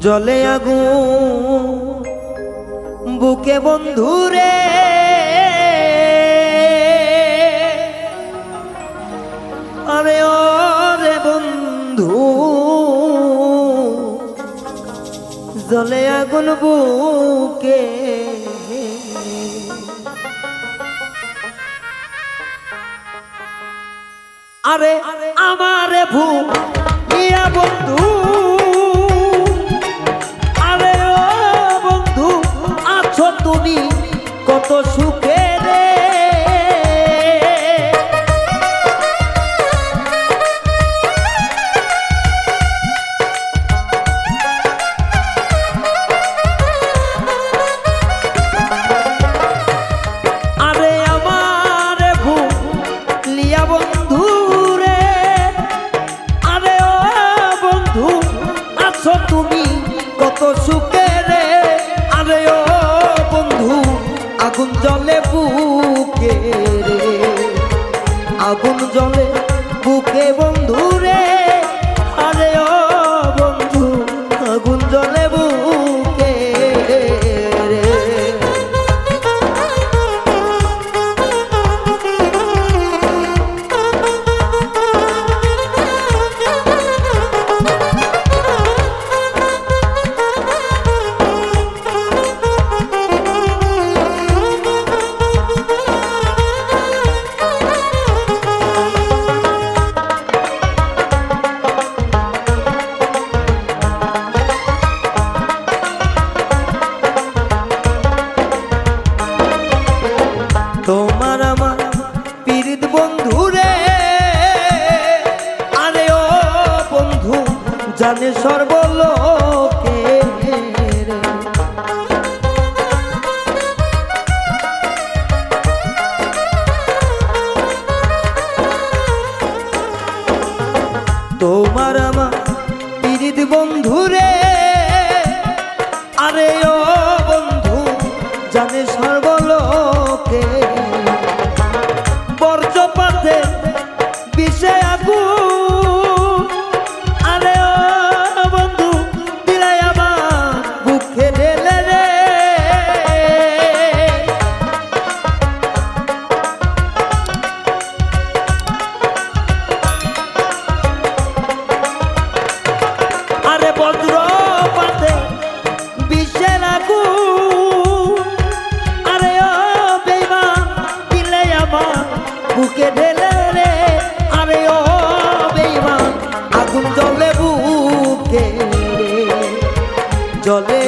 জলে আগু বুকে বন্ধুরে আরে রে বন্ধু জলে আগুন বুকে আরে আমার ভূমিয়া বন্ধু আগুন জলে বুকে রে। আগুন জলে তোমার আমার পীড়িত বন্ধু রে। আরে ও বন্ধু জানে সর্বলোকে তোমার আমার জলে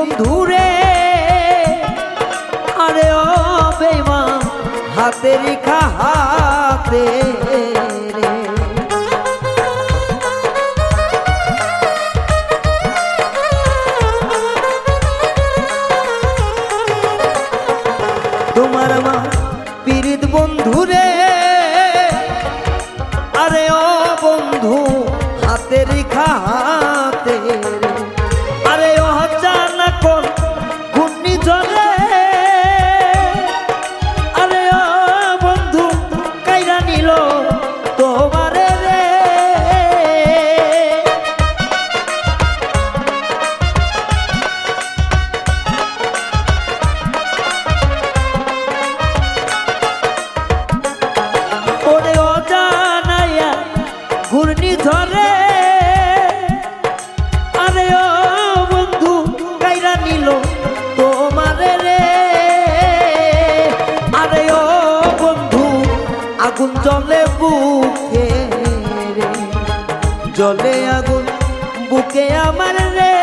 বন্ধুরে আরে ও বেমা হাতে রেখা হাতে তোমার মা পীড়িত বন্ধুরে আরে ও বন্ধু, হাতে রেখা হাত আগুন জলে বুকে জলে আগুন বুকে আমার রে।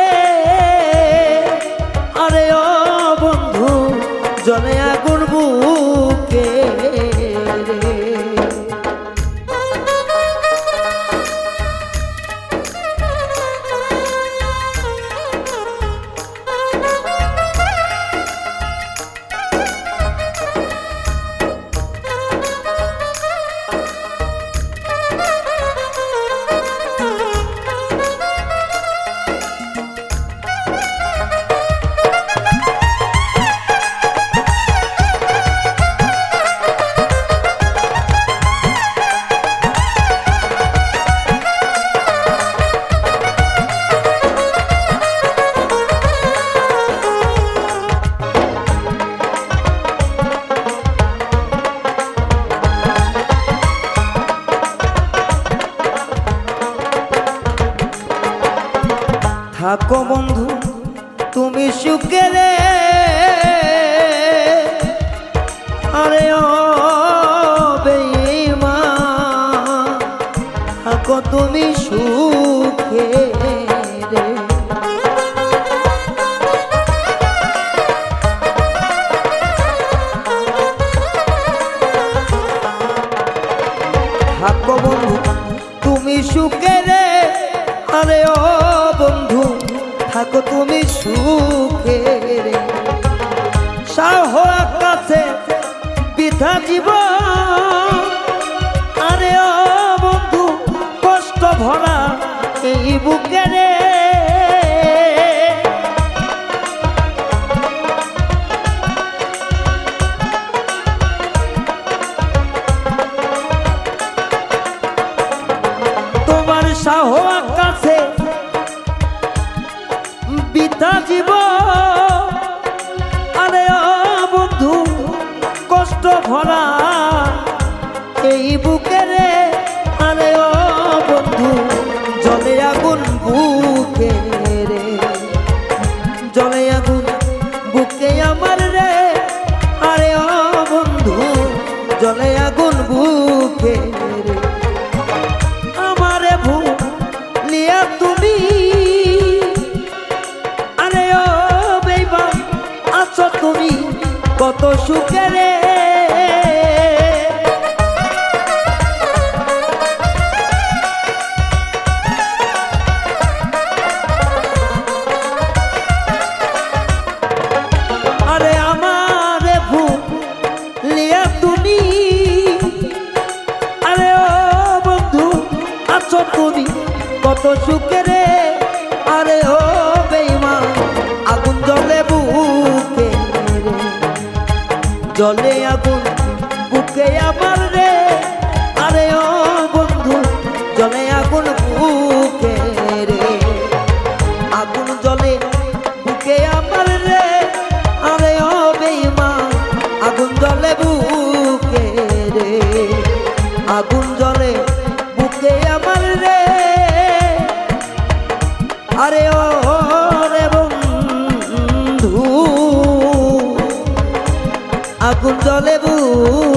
থাকো বন্ধু তুমি সুখে রে। আরে ও তুমি সুখে সাহ আকাশে বৃথা জীব আরে বন্ধু কষ্ট ভরা এই বুকে ভরা এই বুকে রে আরে ও বন্ধু, জলে আগুন বুকে রে। জলে আগুন বুকে আমার রে, আরে ও বন্ধু, জলে আগুন বুকে রে। আমারে ভুলিয়া তুমি, আরে ও বেবা আছো তুমি, কত সুখে রে। জলে আগুন চলে বুক